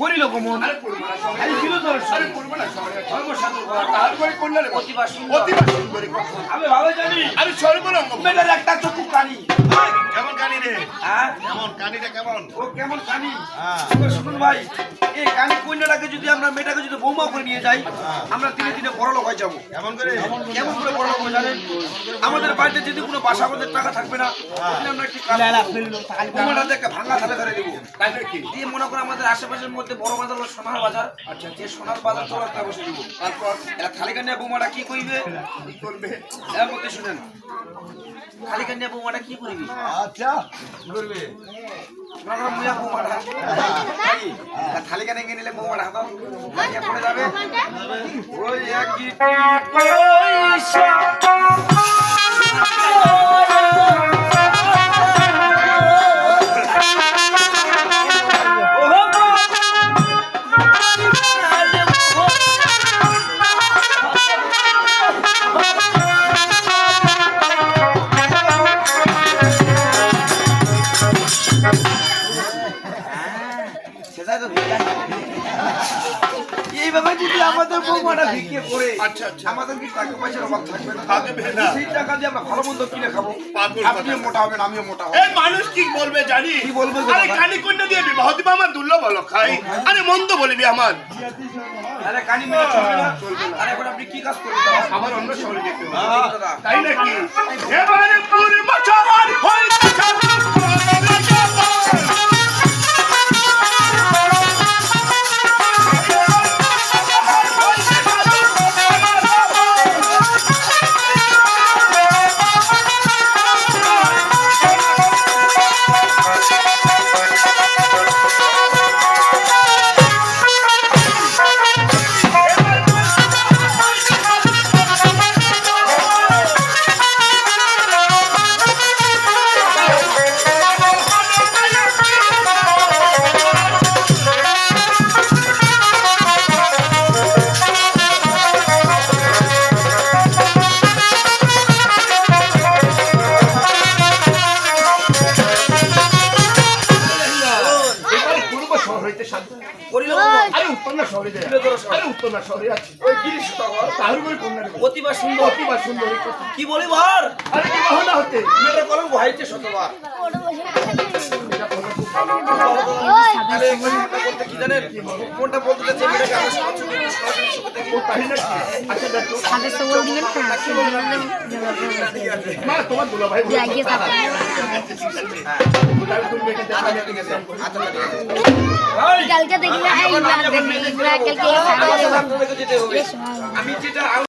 করিল কমন আরে তোর না সর্বসাধু। তারপরে করলে আমি ভালো জানি। আরে সর্বরঙ্গ। মেয়েটার একটা চক্ষু কানি। কেমন? কানিটা কেমন? ও কেমন কানি? হ্যাঁ। শুনুন ভাই। এই কানি কন্যাটাকে যদি আমরা মেয়েটাকে যদি বৌমা করে নিয়ে যাই আমরা দিনে দিনে বড় লোক হয়ে যাব। কেমন করে? কেমন করে বড় লোক হয়ে জানেন আমাদের বাড়িতে যদি কোনো বাসা আমাদের টাকা থাকবে না তাহলে আমরা একটি বৌমাটাতে একটা ভাঙা থালে ধরে দেবো দিয়ে মনে করো আমাদের আশেপাশের মধ্যে বড় বাজার হলো সোনার বাজার। আচ্ছা যে সোনার বাজার চলাতে বসে দিব তারপর এরা খালি কান্যা বৌমাটা কি করিবে? কি করবে? এর মধ্যে শুনেন। খালি কান্না বৌমাটা কি করবি? আচ্ছা। কি করবে? করো মুয়া বৌমাটা। নাকি? কানে নিয়ে নিলে বৌমাটা হাত পড়ে যাবে? ওই এইভাবে যদি আমাদের বৌমাটা ভিক্ষে করে আচ্ছা, আচ্ছা। আমাদের কি টাকা পয়সার অভাব থাকবে না। সেই টাকা দিয়ে আমরা ভালো মন্দ কিনে খাব। আপনিও মোটা হবেন আমিও মোটা হব। মানুষ কি বলবে জানি? কি বলবে আরে কানি কন্যা দিয়ে বিবাহ দিবা আমার দুর্লভ হলো খাই। আরে মন্দ বলবি আমার। আরে কানি মেরে চলবে না। আরে এখন আপনি কি কাজ করবেন? আমার অন্য শহরে যেতে হবে। হ্যাঁ, তাই নাকি? এবারে পুরি মাছার হইতে হইতে শান্ত করিল বাবা। আরে শহরে যায় আরে উত্তর শহরে আছে ওই গিরিশ সদাগর, তার উপরে কন্যা অতিবা সুন্দর। অতিবা সুন্দরী কি বলি ভার আরে বিবাহ না হতে? মেয়েটা হাইছে শতবার। আরে বলতে কি জানেন কোনটা বলতে যাচ্ছে মেয়েটাকে আমরা সরাসরি সরাসরি সুখে দেখি। ও তাই নাকি দেখো সাথে সবল দিবেন মা তোমার দুলা ভাই বলে লাগিয়ে কথা। থাকবে দুলা ভাই তুমি মেয়েকে দেখা ঠিক আছে। আচ্ছা, ঠিক আছে। কালকে হবে আমি যেটা